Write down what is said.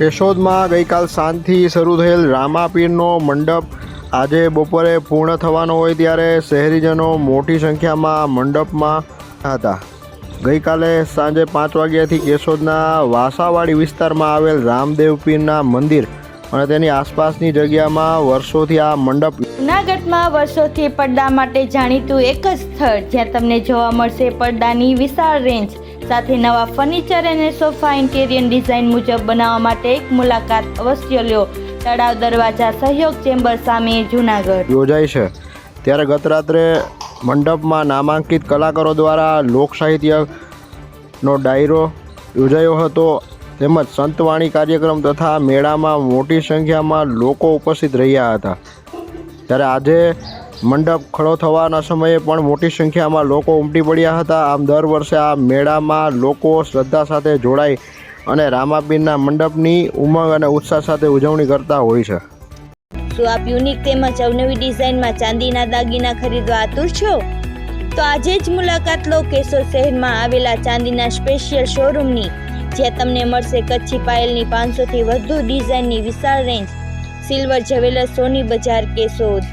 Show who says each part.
Speaker 1: કેશોદમાં ગઈકાલ સાંજથી શરૂ થયેલ રામાપીરનો મંડપ આજે બપોરે પૂર્ણ થવાનો હોય ત્યારે શહેરીજનો મોટી સંખ્યામાં મંડપમાં હતા. ગઈકાલે સાંજે પાંચ વાગ્યાથી કેશોદના વાસાવાડી વિસ્તારમાં આવેલ રામદેવ પીરના મંદિર અને તેની આસપાસની જગ્યામાં વર્ષોથી આ મંડપ
Speaker 2: જૂનાગઢમાં વર્ષોથી પડદા માટે જાણીતું એક જ સ્થળ જ્યાં તમને જોવા મળશે પડદાની વિશાળ રેન્જ. સાથે નવા ફર્નિચર અને સોફા ઇન્ટેરિયર ડિઝાઇન મુજબ બનાવવા માટે એક મુલાકાત અવશ્ય લ્યો તળાવ દરવાજા સહયોગ ચેમ્બર સામે જૂનાગઢ.
Speaker 1: યોજાય છે. ત્યારે ગત રાત્રે મંડપમાં નામાંકિત કલાકારો દ્વારા લોક સાહિત્યનો ડાયરો યોજાયો હતો. તેમજ સંતવાણી કાર્યક્રમ તથા મેળામાં મોટી સંખ્યામાં લોકો ઉપસ્થિત રહ્યા હતા. ત્યારે આજે મંડપ ખડો થવાના સમયે પણ મોટી સંખ્યામાં લોકો ઉમટી પડ્યા હતા. આમ દર વર્ષે આ મેળામાં લોકો શ્રદ્ધા સાથે જોડાઈ અને રામાપીરના મંડપની ઉમંગ અને ઉત્સાહ સાથે ઉજવણી કરતા હોય છે.
Speaker 2: શું આપ યુનિક તેમજ અવનવી ડિઝાઇનમાં ચાંદીના દાગીના ખરીદવા આતુર છો? તો આજે જ મુલાકાત લો કેશોર શહેરમાં આવેલા ચાંદીના સ્પેશિયલ શોરૂમની જ્યાં તમને મળશે કચ્છી પાયલની પાંચસોથી વધુ ડિઝાઇનની વિશાળ રેન્જ સિલ્વર જ્વેલર્સ સોની બજાર કેશોદ.